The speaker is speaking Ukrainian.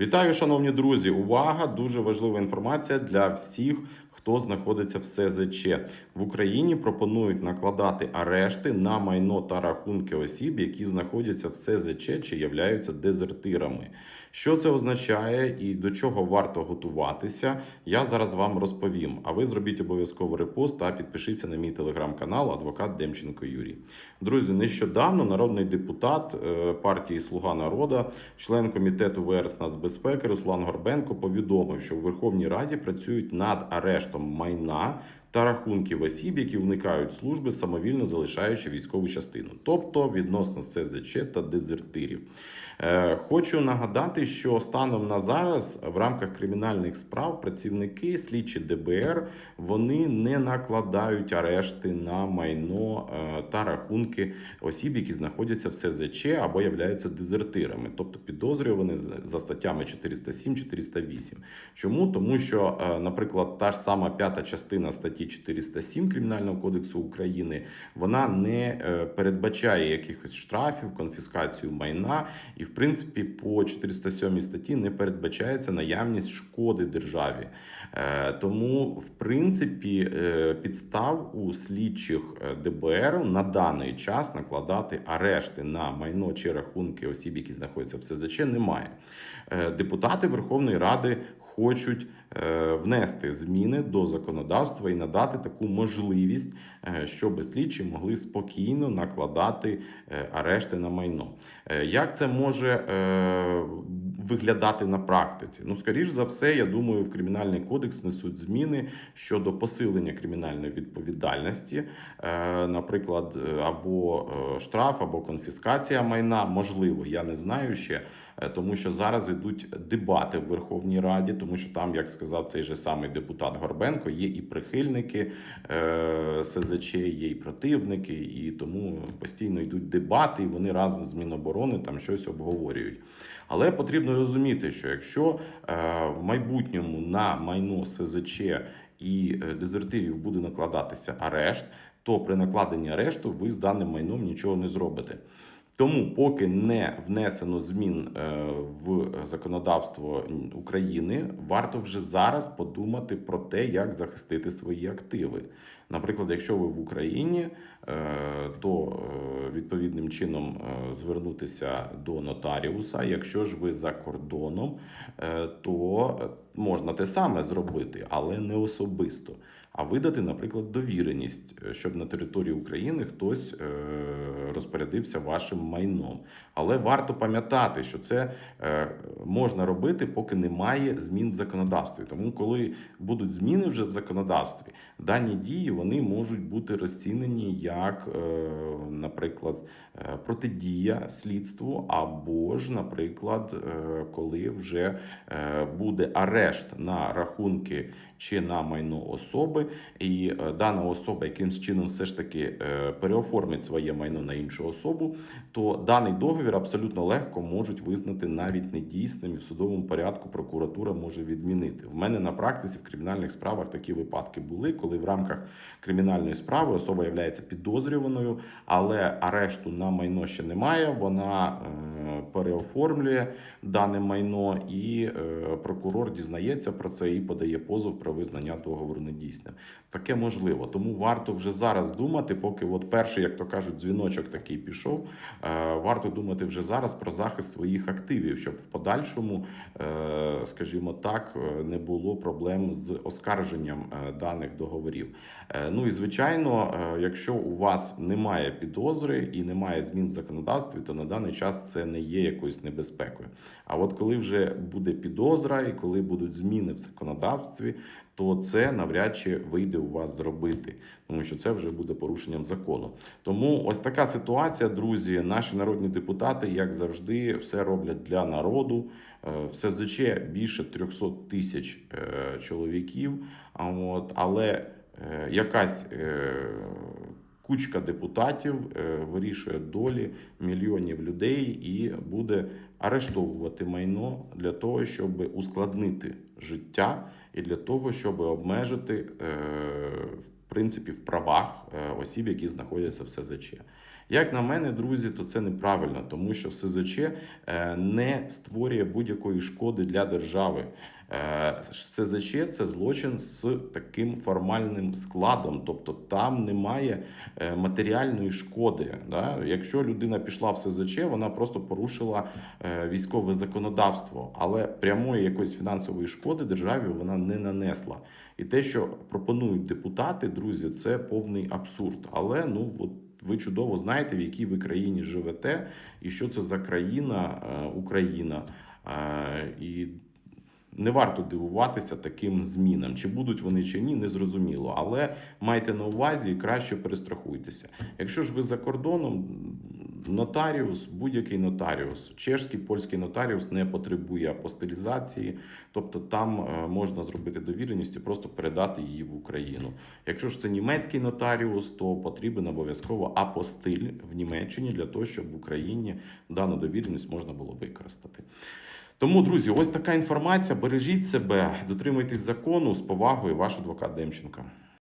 Вітаю, шановні друзі! Увага! Дуже важлива інформація для всіх, хто знаходиться в СЗЧ. В Україні пропонують накладати арешти на майно та рахунки осіб, які знаходяться в СЗЧ чи являються дезертирами. Що це означає і до чого варто готуватися, я зараз вам розповім. А ви зробіть обов'язково репост та підпишіться на мій телеграм-канал Адвокат Демченко Юрій. Друзі, нещодавно народний депутат е, партії Слуга народу, член комітету ВРС нацбезпеки Руслан Горбенко повідомив, що в Верховній Раді працюють над арештом майна та рахунків осіб, які вникають служби, самовільно залишаючи військову частину, тобто відносно СЗЧ та дезертирів. Е, Хочу нагадати, що станом на зараз в рамках кримінальних справ працівники слідчі ДБР вони не накладають арешти на майно е, та рахунки осіб, які знаходяться в СЗЧ або являються дезертирами, тобто підозрювані за статтями 407-408. Чому? Тому що, е, наприклад, та ж сама п'ята частина статті 407 Кримінального кодексу України вона не е, передбачає якихось штрафів, конфіскацію майна, і в принципі по 407 статті не передбачається наявність шкоди державі. Е, Тому, в принципі, е, підстав у слідчих ДБР на даний час накладати арешти на майно чи рахунки осіб, які знаходяться в СЗЧ, немає. Депутати Верховної Ради хочуть е, внести зміни до законодавства і надати таку можливість, е, щоб слідчі могли спокійно накладати е, арешти на майно. Як це може виглядати на практиці? Ну, скоріш за все, я думаю, в кримінальний кодекс несуть зміни щодо посилення кримінальної відповідальності, наприклад, або штраф, або конфіскація майна. Можливо, я не знаю ще. Е, Тому що зараз йдуть дебати в Верховній Раді, тому що там, як сказав цей же самий депутат Горбенко, є і прихильники е, СЗЧ, є і противники, і тому постійно йдуть дебати, і вони разом з Міноборони там щось обговорюють. Але потрібно розуміти, що якщо е, в майбутньому на майно СЗЧ і дезертирів буде накладатися арешт, то при накладенні арешту ви з даним майном нічого не зробите. Тому, поки не внесено змін е, в законодавство України, варто вже зараз подумати про те, як захистити свої активи. Наприклад, якщо ви в Україні, е, то е, відповідним чином е, звернутися до нотаріуса. Якщо ж ви за кордоном, то можна те саме зробити, але не особисто. А видати, наприклад, довіреність, щоб на території України хтось розпорядився вашим майном. Але варто пам'ятати, що це можна робити, поки немає змін в законодавстві. Тому, коли будуть зміни вже в законодавстві, дані дії вони можуть бути розцінені як, е, наприклад, е, протидія слідству, або ж, наприклад, е, коли вже буде арешт на рахунки чи на майно особи, і дана особа якимсь чином все ж таки переоформить своє майно на іншу особу, то даний договір абсолютно легко можуть визнати навіть недійсним і в судовому порядку прокуратура може відмінити. В мене на практиці в кримінальних справах такі випадки були, коли в рамках кримінальної справи особа є підозрюваною, але арешту на майно ще немає. Вона е, переоформлює дане майно, і е, прокурор дізнається про це і подає позов про визнання договору недійсним. Таке можливо. Тому варто вже зараз думати, поки от перший, як то кажуть, дзвіночок такий пішов. е, Варто думати вже зараз про захист своїх активів, щоб в подальшому, скажімо так, не було проблем з оскарженням даних договорів. Е, Ну і звичайно, е, якщо у вас немає підозри і немає змін в законодавстві, то на даний час це не є якоюсь небезпекою. А от коли вже буде підозра і коли будуть зміни в законодавстві, то це навряд чи вийде у вас зробити, тому що це вже буде порушенням закону. Тому ось така ситуація, друзі. Наші народні депутати, як завжди, все роблять для народу. Е, В СЗЧ більше 300 тисяч чоловіків. От, але якась е, кучка депутатів е, вирішує долі мільйонів людей і буде арештовувати майно для того, щоб ускладнити життя і для того, щоб обмежити е, в принципі в правах е, осіб, які знаходяться в СЗЧ. Як на мене, друзі, то це неправильно, тому що СЗЧ е, не створює будь-якої шкоди для держави. Е, СЗЧ це злочин з таким формальним складом, тобто там немає е, матеріальної шкоди. Да? Якщо людина пішла в СЗЧ, вона просто порушила військове законодавство, але прямої якоїсь фінансової шкоди державі вона не нанесла. І те, що пропонують депутати, друзі, це повний абсурд. Але ну от. Ви чудово знаєте, в якій ви країні живете, і що це за країна е, Україна. Е, І не варто дивуватися таким змінам. Чи будуть вони чи ні, не зрозуміло. Але майте на увазі і краще перестрахуйтеся. Якщо ж ви за кордоном, нотаріус, будь-який нотаріус, чешський, польський нотаріус не потребує апостилізації, тобто там е, можна зробити довіреність і просто передати її в Україну. Якщо ж це німецький нотаріус, то потрібен обов'язково апостиль в Німеччині для того, щоб в Україні дану довіреність можна було використати. Тому, друзі, ось така інформація. Бережіть себе, дотримуйтесь закону з повагою, ваш адвокат Демченко.